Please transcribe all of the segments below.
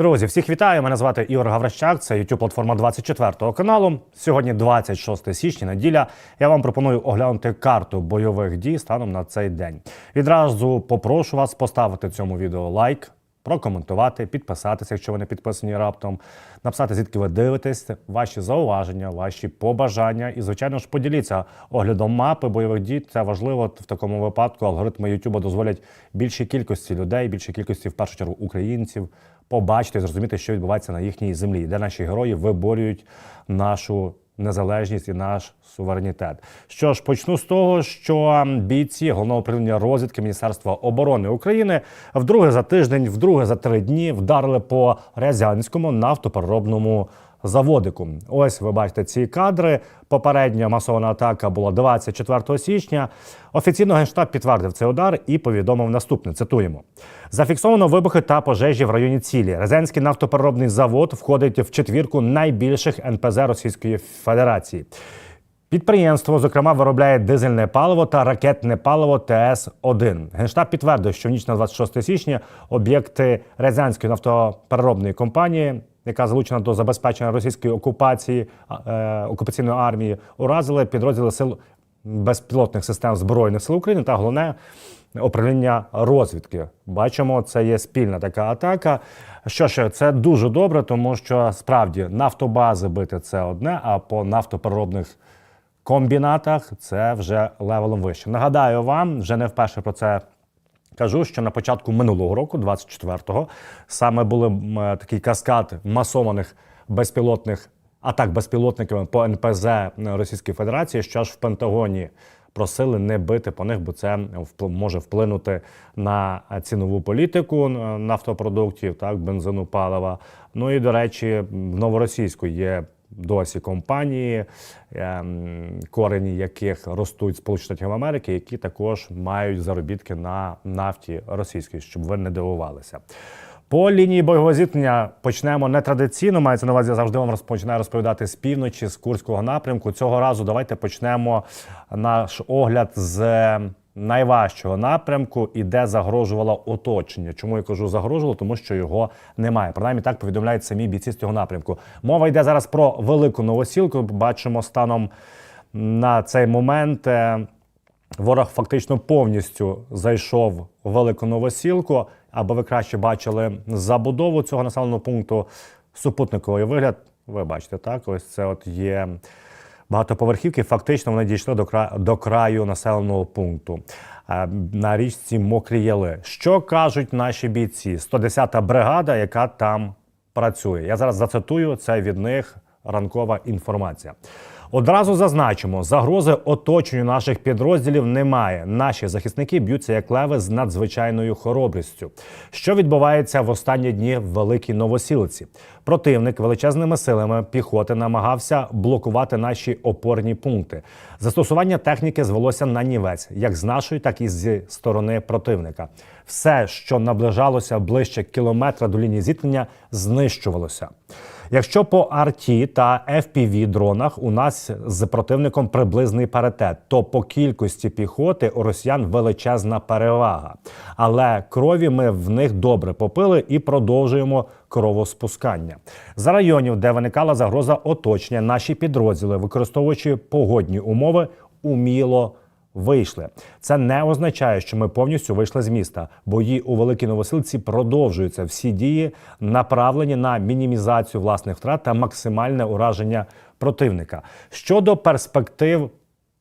Друзі, всіх вітаю! Мене звати Ігор Гаврищак. Це youtube платформа 24 каналу. Сьогодні 26 січня, неділя. Я вам пропоную оглянути карту бойових дій станом на цей день. Відразу попрошу вас поставити цьому відео лайк, прокоментувати, підписатися, якщо ви не підписані раптом, написати, звідки ви дивитесь, ваші зауваження, ваші побажання. І, звичайно ж, поділіться оглядом мапи бойових дій. Це важливо в такому випадку. Алгоритми YouTube дозволять більшій кількості людей, більшій кількості, в першу чергу, українців побачити і зрозуміти, що відбувається на їхній землі, де наші герої виборюють нашу незалежність і наш суверенітет. Що ж, почну з того, що бійці головного управління розвідки Міністерства оборони України вдруге за тиждень, вдруге за три дні вдарили по Рязанському нафтопереробному заводику. Ось ви бачите ці кадри. Попередня масована атака була 24 січня. Офіційно генштаб підтвердив цей удар і повідомив наступне: цитуємо: зафіксовано вибухи та пожежі в районі цілі. Резенський нафтопереробний завод входить в четвірку найбільших НПЗ Російської Федерації. Підприємство, зокрема, виробляє дизельне паливо та ракетне паливо ТС-1. Генштаб підтвердив, що в ніч на 26 січня об'єкти Рязанської нафтопереробної компанії, яка залучена до забезпечення російської окупації е, окупаційної армії, уразили підрозділи сил безпілотних систем збройних сил України та головне управління розвідки. Бачимо, це є спільна така атака. Що ж, це дуже добре, тому що справді нафтобази бити це одне, а по нафтопереробних комбінатах це вже левелом вище. Нагадаю вам, вже не вперше про це кажу, що на початку минулого року, 24-го, саме були е, такий каскад масованих безпілотних атак безпілотниками по НПЗ Російської Федерації, що аж в Пентагоні просили не бити по них, бо це може вплинути на цінову політику е, нафтопродуктів, так, бензину, палива. Ну і до речі, в новоросійську є досі компанії, ем, корені яких ростуть в Сполучених Штатів Америки, які також мають заробітки на нафті російській, щоб ви не дивувалися. По лінії бойового зіткнення почнемо нетрадиційно. Мається на увазі, я завжди вам розпочинаю розповідати з півночі, з Курського напрямку. Цього разу давайте почнемо наш огляд з найважчого напрямку і де загрожувало оточення. Чому я кажу загрожувало? Тому що його немає. Принаймні так повідомляють самі бійці з цього напрямку. Мова йде зараз про велику новосілку. Бачимо станом на цей момент. е, Ворог фактично повністю зайшов у велику новосілку, аби ви краще бачили забудову цього населеного пункту. Супутниковий вигляд. Ви бачите, так ось це от є багатоповерхівки. Фактично вони дійшли до кра... до краю населеного пункту на річці Мокрі Яли. Що кажуть наші бійці? 110-та бригада, яка там працює. Я зараз зацитую це від них ранкова інформація. Одразу зазначимо, загрози оточенню наших підрозділів немає. Наші захисники б'ються як леви з надзвичайною хоробрістю. Що відбувається в останні дні в Великій Новосілці? Противник величезними силами піхоти намагався блокувати наші опорні пункти. Застосування техніки звелося на нівець, як з нашої, так і зі сторони противника. Все, що наближалося ближче кілометра до лінії зіткнення, знищувалося. Якщо по арті та fpv дронах у нас з противником приблизний паритет, то по кількості піхоти у росіян величезна перевага. Але крові ми в них добре попили і продовжуємо кровоспускання. За районів, де виникала загроза оточення, наші підрозділи, використовуючи погодні умови, уміло вийшли. Це не означає, що ми повністю вийшли з міста. Бої у Великій Новосилці продовжуються. Всі дії направлені на мінімізацію власних втрат та максимальне ураження противника. Щодо перспектив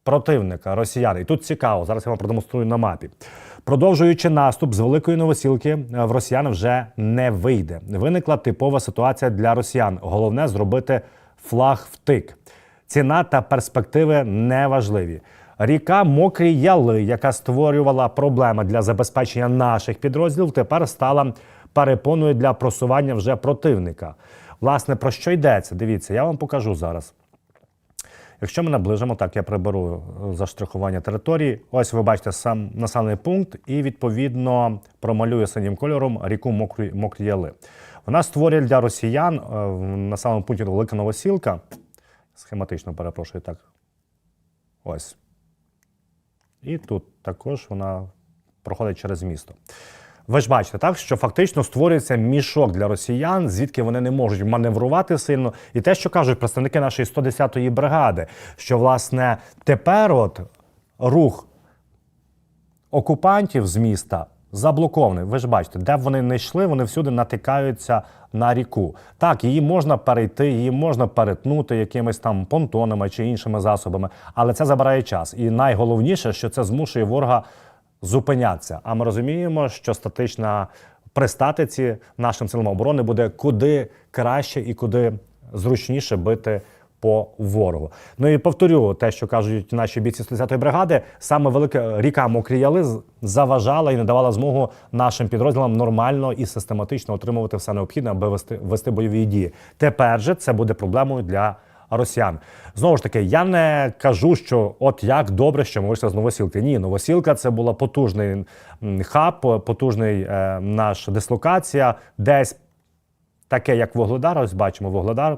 противника росіян, і тут цікаво, зараз я вам продемонструю на мапі. Продовжуючи наступ з великої новосілки, е, в росіян вже не вийде. Виникла типова ситуація для росіян. Головне зробити флаг втик. Ціна та перспективи неважливі. Ріка Мокрі Яли, яка створювала проблеми для забезпечення наших підрозділів, тепер стала перепоною для просування вже противника. Власне, про що йдеться? Дивіться, я вам покажу зараз. Якщо ми наближимо, так я приберу е, заштрихування території. Ось ви бачите сам населений пункт, і відповідно промалюю синім кольором ріку Мокрі, Мокрі Яли. Вона створює для росіян е, в населеному пункті Велика Новосілка. Схематично перепрошую так. Ось. І тут також вона проходить через місто. Ви ж бачите, так що фактично створюється мішок для росіян, звідки вони не можуть маневрувати сильно. І те, що кажуть представники нашої 110-ї бригади, що власне тепер от рух окупантів з міста заблокований. Ви ж бачите, де б вони не йшли, вони всюди натикаються на ріку. Так, її можна перейти, її можна перетнути якимись там понтонами чи іншими засобами, але це забирає час. І найголовніше, що це змушує ворога зупинятися. А ми розуміємо, що статична при статиці нашим силам оборони буде куди краще і куди зручніше бити по ворогу. Ну і повторю те, що кажуть наші бійці 110-ї бригади, саме велика ріка Мокрі Яли заважала і не давала змогу нашим підрозділам нормально і систематично отримувати все необхідне, аби вести, вести бойові дії. Тепер же це буде проблемою для росіян. Знову ж таки, я не кажу, що от як добре, що ми вийшли з новосілки. Ні, новосілка це була потужний хаб, потужний е, наш дислокація, десь таке, як Вогледар. Ось бачимо Вогледар.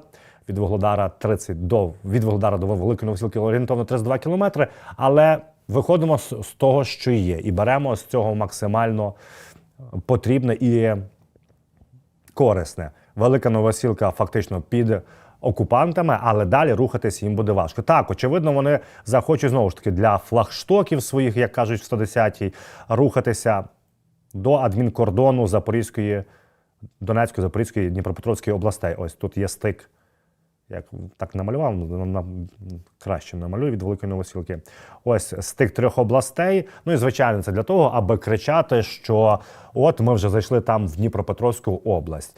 Від Вогледара 30 до від Вогледара до Великої Новосілки орієнтовно 32 кілометри. Але виходимо з, з того, що є, і беремо з цього максимально потрібне і корисне. Велика Новосілка фактично під окупантами, але далі рухатись їм буде важко. Так, очевидно, вони захочуть знову ж таки для флагштоків своїх, як кажуть в 110-й, рухатися до адмінкордону Запорізької, Донецької, Запорізької, Дніпропетровської областей. Ось тут є стик. Як так намалював, на, на, краще намалюю від Великої Новосілки. Ось з тих трьох областей. Ну і звичайно, це для того, аби кричати, що от ми вже зайшли там в Дніпропетровську область.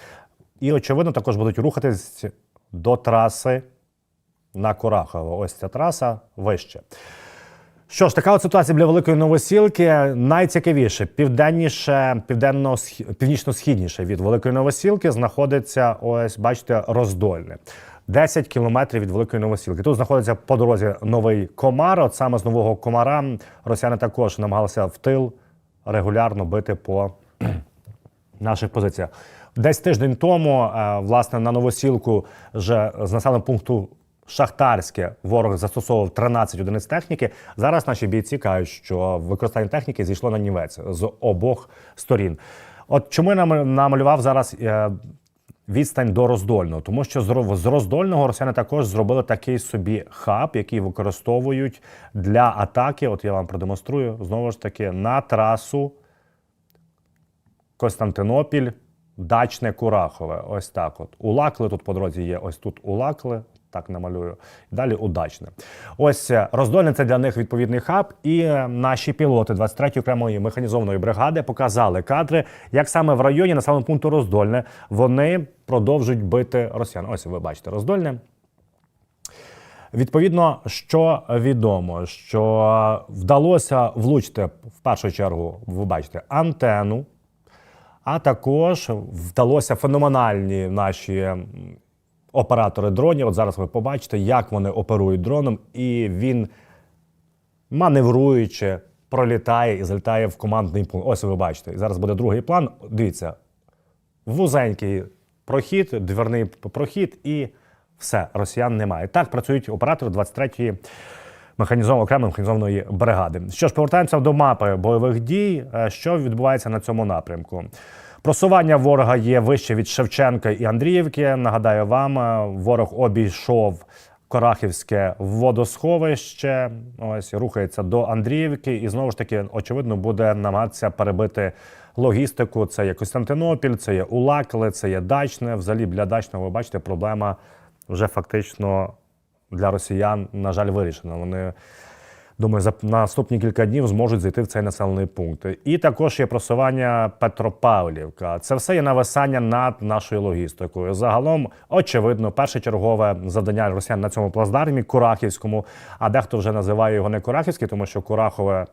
І, очевидно, також будуть рухатись до траси на Курахово. Ось ця траса вище. Що ж, така от ситуація для Великої Новосілки. Найцікавіше, південніше, південно північно-східніше від Великої Новосілки знаходиться, ось, бачите, роздольне. 10 кілометрів від Великої Новосілки. Тут знаходиться по дорозі новий комар. От саме з нового комара росіяни також намагалися в тил регулярно бити по наших позиціях. Десь тиждень тому, е, власне, на новосілку вже з населеного пункту Шахтарське ворог застосовував 13 одиниць техніки. Зараз наші бійці кажуть, що використання техніки зійшло на нівець з обох сторін. От чому я намалював зараз е, відстань до роздольного? Тому що з роздольного росіяни також зробили такий собі хаб, який використовують для атаки. От я вам продемонструю знову ж таки на трасу Константинопіль, Дачне, Курахове. Ось так. От. Улакли тут по дорозі є. Ось тут Улакли. Так намалюю. Далі удачне. Ось е, роздольне це для них відповідний хаб. І е, наші пілоти 23-ї окремої механізованої бригади показали кадри, як саме в районі населеного пункту Роздольне вони продовжують бити росіян. Ось ви бачите, роздольне. Відповідно, що відомо, що вдалося влучити в першу чергу, ви бачите, антенну, а також вдалося феноменальні наші оператори дронів. От зараз ви побачите, як вони оперують дроном, і він маневруючи, пролітає і залітає в командний пункт. Ось ви бачите. Зараз буде другий план. Дивіться, вузенький прохід, дверний прохід, і все, росіян немає. Так працюють оператори 23-ї механізованої окремої механізованої бригади. Що ж, повертаємося до мапи бойових дій. Е, Що відбувається на цьому напрямку? Просування ворога є вище від Шевченка і Андріївки. Нагадаю вам, е, ворог обійшов Корахівське водосховище. Ось рухається до Андріївки, і знову ж таки, очевидно, буде намагатися перебити логістику. Це є Костянтинопіль, це є Улакли, це є Дачне. Взагалі для Дачного, ви бачите, проблема вже фактично для росіян, на жаль, вирішена. Вони думаю, за наступні кілька днів зможуть зайти в цей населений пункт. І також є просування Петропавлівка. Це все є нависання над нашою логістикою. Загалом, очевидно, першочергове завдання росіян на цьому плацдармі Курахівському, а дехто вже називає його не Курахівський, тому що Курахове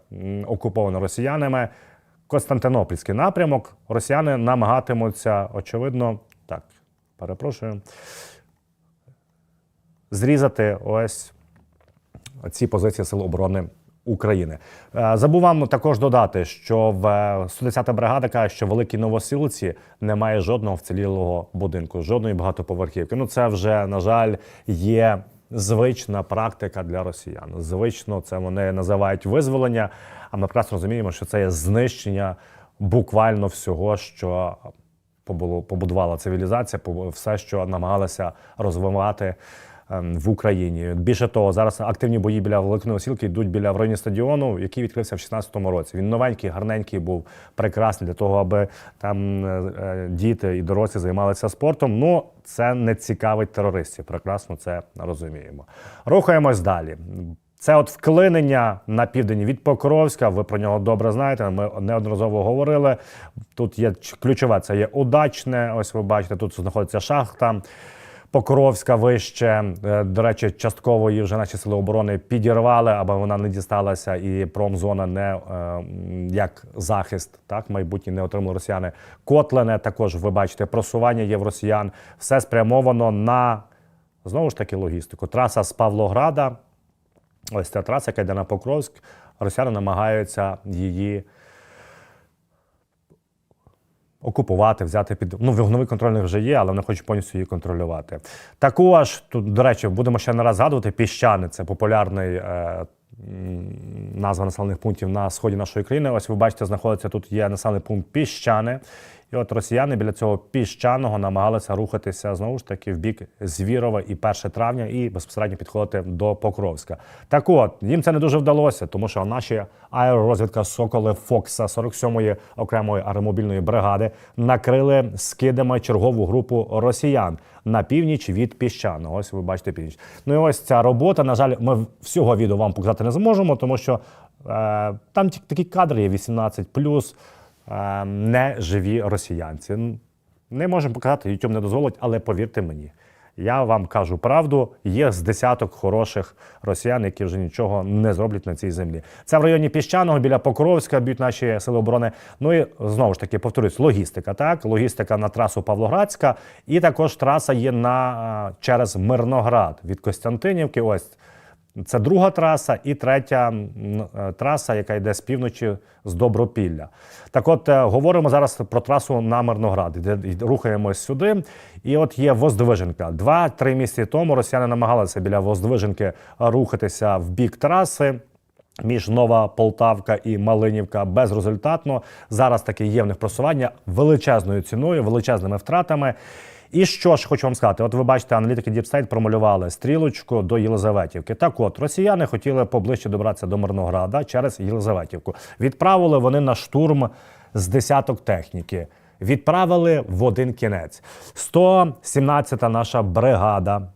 окуповано росіянами. Константинопільський напрямок. Росіяни намагатимуться, очевидно, так, перепрошую, зрізати ось ці позиції Сил оборони України. Е, Забув також додати, що в 110-та бригада каже, що в Великій Новосілці немає жодного вцілілого будинку, жодної багатоповерхівки. Ну це вже на жаль є звична практика для росіян. Звично це вони називають визволення. А ми прекрасно розуміємо, що це є знищення буквально всього, що побудувала цивілізація, все, що намагалася розвивати в Україні. Більше того, зараз активні бої біля Великої Осілки йдуть біля в районі стадіону, який відкрився в 16-му році. Він новенький, гарненький був прекрасний для того, аби там е, е, діти і дорослі займалися спортом. Ну це не цікавить терористів. Прекрасно це розуміємо. Рухаємось далі. Це от вклинення на південь від Покровська. Ви про нього добре знаєте. Ми неодноразово говорили. Тут є ключове, це є удачне. Ось ви бачите, тут знаходиться шахта. Покровська вище. Е, До речі, частково її вже наші сили оборони підірвали, аби вона не дісталася, і промзона не е, як захист, так майбутнє не отримали росіяни. Котлене також ви бачите, просування є в росіян. Все спрямовано на знову ж таки логістику. Траса з Павлограда. Ось ця траса, яка йде на Покровськ. Росіяни намагаються її окупувати, взяти під ну вогновий контроль вже є, але вони хочуть повністю її контролювати. Також тут, до речі, будемо ще не раз згадувати піщани. Це популярний. Е, Назва населених пунктів на сході нашої країни. Ось ви бачите, знаходиться тут є населений пункт Піщани. І от росіяни біля цього піщаного намагалися рухатися знову ж таки в бік Звірова і 1 травня, і безпосередньо підходити до Покровська. Так от їм це не дуже вдалося, тому що наші аеророзвідка Соколи Фокса 47-ї окремої аеромобільної бригади накрили скидами чергову групу росіян на північ від піщаного. Ось ви бачите північ. Ну і ось ця робота. На жаль, ми всього відео вам показати не зможемо, тому що е, там такі кадри є 18+, е, не живі росіянці. Не можемо показати, YouTube не дозволить, але повірте мені. Я вам кажу правду, є з десяток хороших росіян, які вже нічого не зроблять на цій землі. Це в районі піщаного біля Покровська б'ють наші сили оборони. Ну і знову ж таки повторюсь, логістика. Так, логістика на трасу Павлоградська, і також траса є на через Мирноград від Костянтинівки. Ось це друга траса, і третя е, траса, яка йде з півночі з Добропілля. Так, от е, говоримо зараз про трасу на Мирноград. Де рухаємось сюди. І от є Воздвиженка. Два-три місяці тому росіяни намагалися біля Воздвиженки рухатися в бік траси. Між Нова Полтавка і Малинівка безрезультатно. Зараз таки є в них просування величезною ціною, величезними втратами. І що ж хочу вам сказати? От ви бачите, аналітики Діпстейт промалювали стрілочку до Єлизаветівки. Так от, росіяни хотіли поближче добратися до Мирнограда через Єлизаветівку. Відправили вони на штурм з десяток техніки. Відправили в один кінець. 117-та наша бригада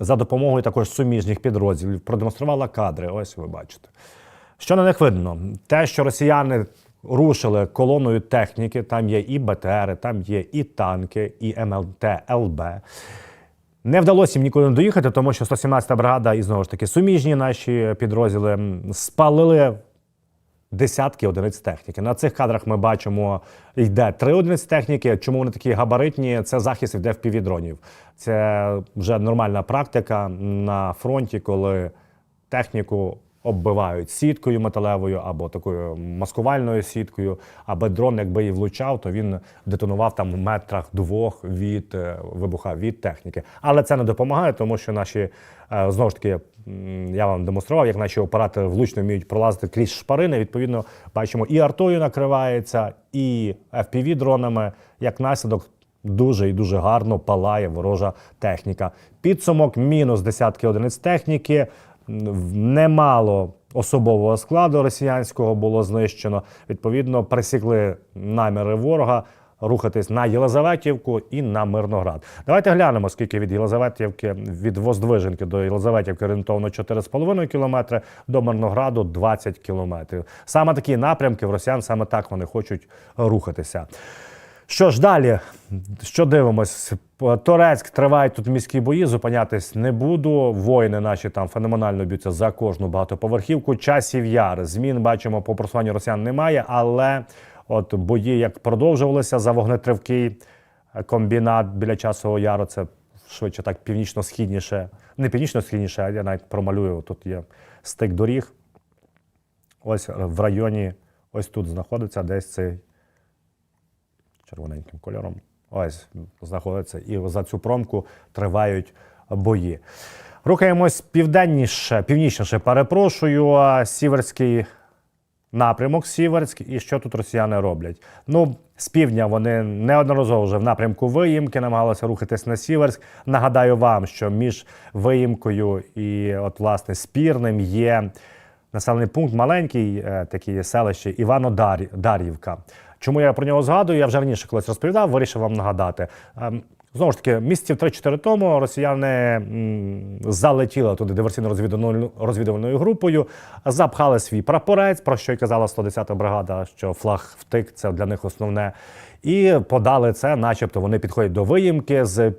за допомогою також суміжних підрозділів продемонструвала кадри. Ось ви бачите. Що на них видно? Те, що росіяни рушили колоною техніки, там є і БТРи, там є і танки, і МЛТ, ЛБ. Не вдалося їм нікуди не доїхати, тому що 117-та бригада і знову ж таки суміжні наші підрозділи спалили десятки одиниць техніки. На цих кадрах ми бачимо, йде три одиниці техніки. Чому вони такі габаритні? Це захист йде в півдронів. Це вже нормальна практика на фронті, коли техніку оббивають сіткою металевою або такою маскувальною сіткою, аби дрон, якби і влучав, то він детонував там в метрах двох від е, вибуха від техніки. Але це не допомагає, тому що наші е, знову ж таки я вам демонстрував, як наші оператори влучно вміють пролазити крізь шпарини. Відповідно, бачимо, і артою накривається, і fpv дронами як наслідок. Дуже і дуже гарно палає ворожа техніка. Підсумок мінус десятки одиниць техніки. Немало особового складу росіянського було знищено. Відповідно, присікли наміри ворога рухатись на Єлизаветівку і на Мирноград. Давайте глянемо, скільки від Єлизаветівки, від Воздвиженки до Єлизаветівки орієнтовно 4,5 кілометри, до Мирнограду 20 кілометрів. Саме такі напрямки в росіян, саме так вони хочуть рухатися. Що ж далі? Що дивимось? Торецьк тривають тут міські бої. Зупинятись не буду. Воїни наші там феноменально б'ються за кожну багатоповерхівку. Часів яр. Змін бачимо по просуванню росіян немає, але от бої як продовжувалися за вогнетривкий комбінат біля часового яру. Це швидше так північно-східніше. Не північно-східніше, а я навіть промалюю. Тут є стик доріг. Ось в районі, ось тут знаходиться десь цей червоненьким кольором. Ось знаходиться. І за цю промку тривають бої. Рухаємось південніше, північніше, перепрошую. Сіверський напрямок Сіверськ і що тут росіяни роблять. Ну, з півдня вони неодноразово вже в напрямку виїмки намагалися рухатись на Сіверськ. Нагадаю вам, що між виїмкою і от власне спірним є населений пункт маленький, е, такі селище Івано-Дар'ївка. Чому я про нього згадую? Я вже раніше колись розповідав, вирішив вам нагадати. Ем, Знову ж таки, місяців 3-4 тому росіяни залетіли туди диверсійно-розвідувальною розвідувальною групою, запхали свій прапорець, про що й казала 110-та бригада, що флаг втик це для них основне. І подали це, начебто вони підходять до виїмки з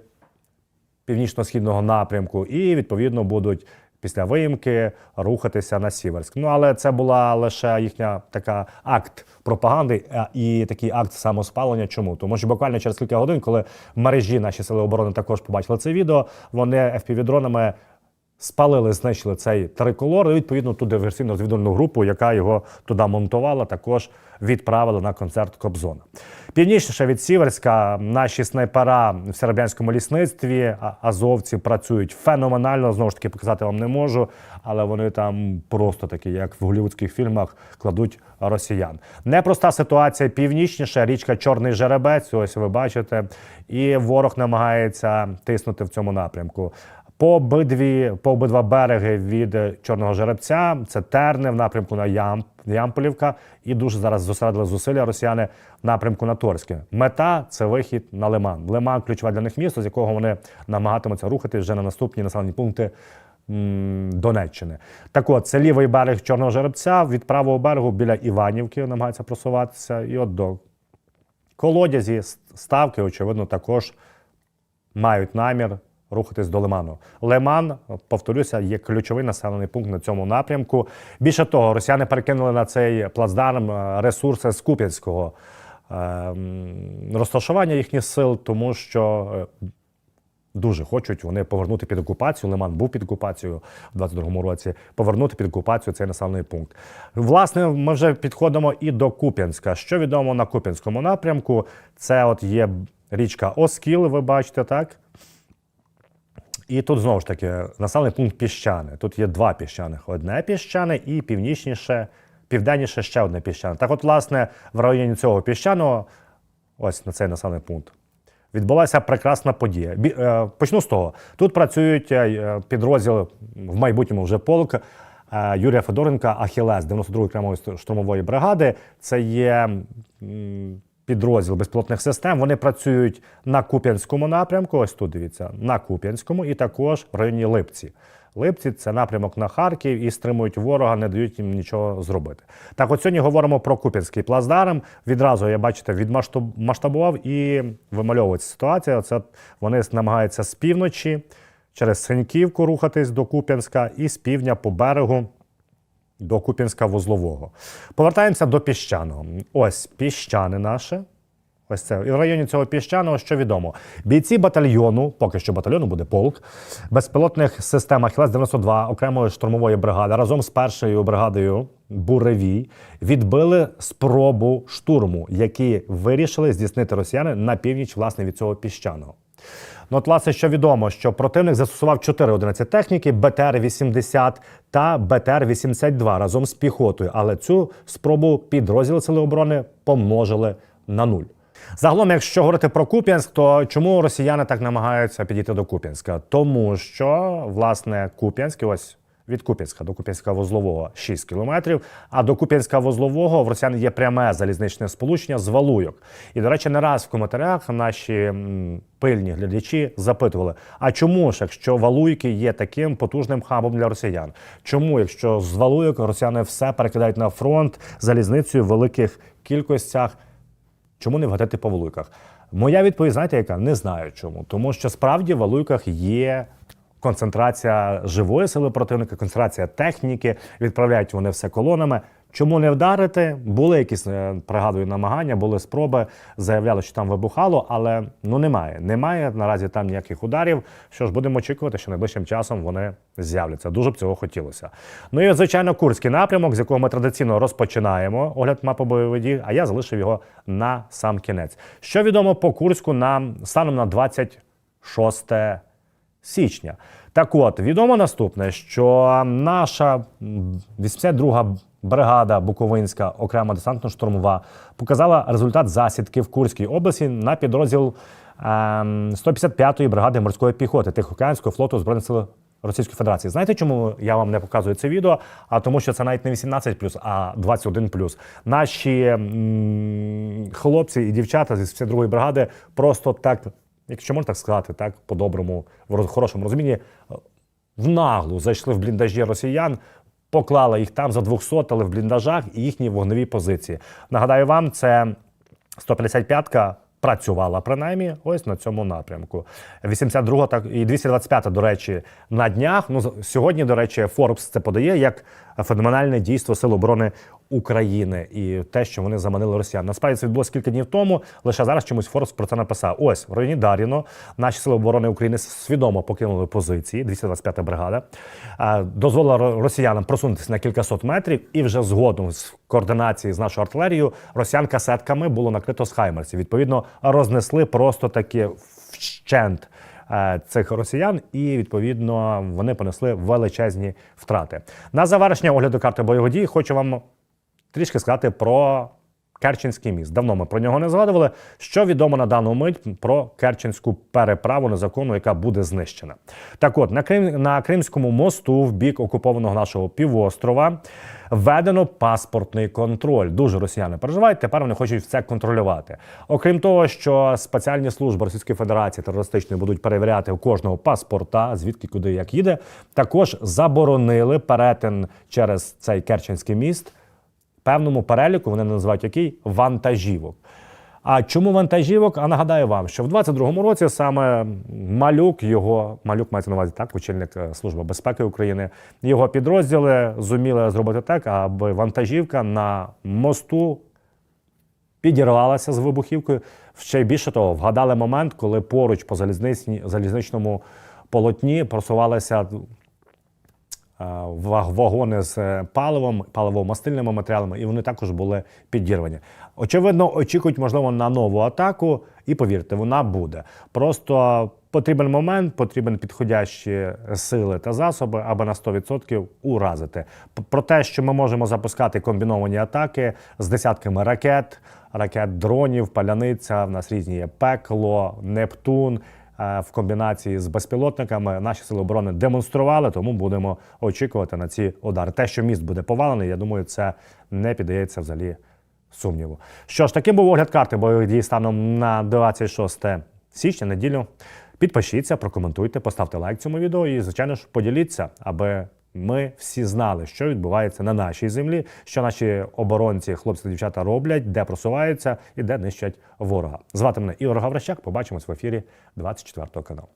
північно-східного напрямку, і відповідно будуть після виїмки рухатися на Сіверськ. Ну але це була лише їхня така акт пропаганди і такий акт самоспалення. Чому? Тому що буквально через кілька годин, коли мережі наші сили оборони також побачили це відео, вони FPV-дронами спалили, знищили цей триколор, і відповідно ту диверсійну розвідувальну групу, яка його туди монтувала, також відправили на концерт Кобзона. Північніше від Сіверська наші снайпера в серебрянському лісництві, азовці працюють феноменально. Знову ж таки, показати вам не можу, але вони там просто такі, як в голівудських фільмах, кладуть росіян. Непроста ситуація північніше, річка Чорний Жеребець. Ось ви бачите, і ворог намагається тиснути в цьому напрямку. По обидві, по обидва береги від Чорного жеребця це Терни в напрямку на Ям, Ямполівка, і дуже зараз зосередили зусилля росіяни напрямку на Торське. Мета це вихід на Лиман. Лиман ключове для них місто, з якого вони намагатимуться рухати вже на наступні населені пункти Донеччини. Так от, це лівий берег Чорного жеребця, від правого берегу біля Іванівки намагаються просуватися, і от до колодязі, ставки, очевидно, також мають намір рухатись до Лиману. Лиман, повторюся, є ключовий населений пункт на цьому напрямку. Більше того, росіяни перекинули на цей плацдарм е, ресурси з Куп'янського е, розташування їхніх сил, тому що. е, Дуже хочуть вони повернути під окупацію. Лиман був під окупацією в 22-му році. Повернути під окупацію цей населений пункт. Власне, ми вже підходимо і до Куп'янська. Що відомо на Куп'янському напрямку? Це от є річка Оскіл, ви бачите, так? І тут знову ж таки населений пункт піщани. Тут є два піщаних: одне піщане і північніше, південніше ще одне піщане. Так, от, власне, в районі цього піщаного, ось на цей населений пункт, відбулася прекрасна подія. Е, почну з того: тут працюють е, е, підрозділ в майбутньому вже полк. Юрія Федоренка Ахілес 92-ї окремої штурмової бригади. Це є підрозділ безпілотних систем. Вони працюють на Куп'янському напрямку. Ось тут дивіться, на Куп'янському, і також в районі Липці. Липці це напрямок на Харків і стримують ворога, не дають їм нічого зробити. Так, от сьогодні говоримо про Куп'янський плацдарм. Відразу я бачите, відмасштабував і вимальовується ситуація. Це вони намагаються з півночі через Синьківку рухатись до Куп'янська і з півдня по берегу до Куп'янська вузлового. Повертаємося до піщаного. Ось піщане наше. Ось це. І в районі цього піщаного, що відомо, бійці батальйону, поки що батальйону буде полк, безпілотних систем Ахілес 92 окремої штурмової бригади разом з першою бригадою Буревій відбили спробу штурму, які вирішили здійснити росіяни на північ власне від цього піщаного. Ну, от, власне, що відомо, що противник застосував 4 одиниці техніки БТР-80 та БТР-82 разом з піхотою, але цю спробу підрозділи Сили оборони помножили на нуль. Загалом, якщо говорити про Куп'янськ, то чому росіяни так намагаються підійти до Куп'янська? Тому що, власне, Куп'янськ, ось від Куп'янська до Куп'янська вузлового 6 кілометрів, а до Куп'янська вузлового в росіян є пряме залізничне сполучення з Валуйок. І, до речі, не раз в коментарях наші пильні глядачі запитували: а чому ж, якщо Валуйки є таким потужним хабом для росіян? Чому, якщо з Валуйок росіяни все перекидають на фронт залізницею в великих кількостях? Чому не вгадати по Валуйках? Моя відповідь, знаєте, яка? Не знаю чому. Тому що справді в Валуйках є концентрація живої сили противника, концентрація техніки, відправляють вони все колонами. Чому не вдарити? Були якісь, е, пригадую, намагання, були спроби, заявляли, що там вибухало, але ну немає. Немає наразі там ніяких ударів. Що ж, будемо очікувати, що найближчим часом вони з'являться. Дуже б цього хотілося. Ну і звичайно, Курський напрямок, з якого ми традиційно розпочинаємо огляд мапи бойових дій, а я залишив його на сам кінець. Що відомо по Курську нам станом на 26 січня. Так от, відомо наступне, що наша м, 82-га бригада Буковинська окрема десантно-штурмова показала результат засідки в Курській області на підрозділ ем, 155-ї бригади морської піхоти Тихоокеанського флоту Збройних сил Російської Федерації. Знаєте, чому я вам не показую це відео? А тому, що це навіть не 18+, а 21+. Наші м, хлопці і дівчата зі 52-ї бригади просто так, якщо можна так сказати, так по-доброму, в хорошому розумінні, в наглу зайшли в бліндажі росіян. Поклали їх там за 200, але в бліндажах і їхні вогневі позиції. Нагадаю вам, це 155-ка працювала принаймні ось на цьому напрямку. 82 так і 225, до речі, на днях. Ну сьогодні, до речі, Forbes це подає як феноменальне дійство Сил оборони України і те, що вони заманили росіян. Насправді це відбулося кілька днів тому. Лише зараз чомусь Forbes про це написав. Ось в районі Дар'їно наші сили оборони України свідомо покинули позиції. 225 бригада дозволила росіянам просунутися на кількасот метрів, і вже згодом з координації з нашою артилерією росіян касетками було накрито з хаймерсів. Відповідно, рознесли просто таки вщент е, цих росіян, і відповідно вони понесли величезні втрати. На завершення огляду карти бойових дій хочу вам трішки сказати про Керченський міст. Давно ми про нього не згадували. Що відомо на дану мить про Керченську переправу незаконну, яка буде знищена. Так от, на, Крим, на Кримському мосту в бік окупованого нашого півострова введено паспортний контроль. Дуже росіяни переживають. Тепер вони хочуть це контролювати. Окрім того, що спеціальні служби Російської Федерації терористичної будуть перевіряти у кожного паспорта, звідки куди як їде. Також заборонили перетин через цей Керченський міст певному переліку, вони називають який вантажівок. А чому вантажівок? А нагадаю вам, що в 22-му році саме Малюк, його Малюк мається на увазі так, очільник е, Служби безпеки України, його підрозділи зуміли зробити так, аби вантажівка на мосту підірвалася з вибухівкою. Ще більше того, вгадали момент, коли поруч по залізничному полотні просувалися ва- вагони з е, паливом, паливо-мастильними матеріалами, і вони також були підірвані. Очевидно, очікують, можливо, на нову атаку, і повірте, вона буде. Просто потрібен момент, потрібен підходящі сили та засоби, аби на 100% уразити. Про те, що ми можемо запускати комбіновані атаки з десятками ракет, ракет дронів, паляниця. В нас різні є пекло, Нептун. Е, В комбінації з безпілотниками наші сили оборони демонстрували, тому будемо очікувати на ці удари. Те, що міст буде повалений, я думаю, це не піддається взагалі сумніву. Що ж, таким був огляд карти бойових дій станом на 26 січня, неділю. Підпишіться, прокоментуйте, поставте лайк цьому відео і, звичайно ж, поділіться, аби ми всі знали, що відбувається на нашій землі, що наші оборонці, хлопці та дівчата роблять, де просуваються і де нищать ворога. Звати мене Ігор Гаврищак. Побачимось в ефірі 24 каналу.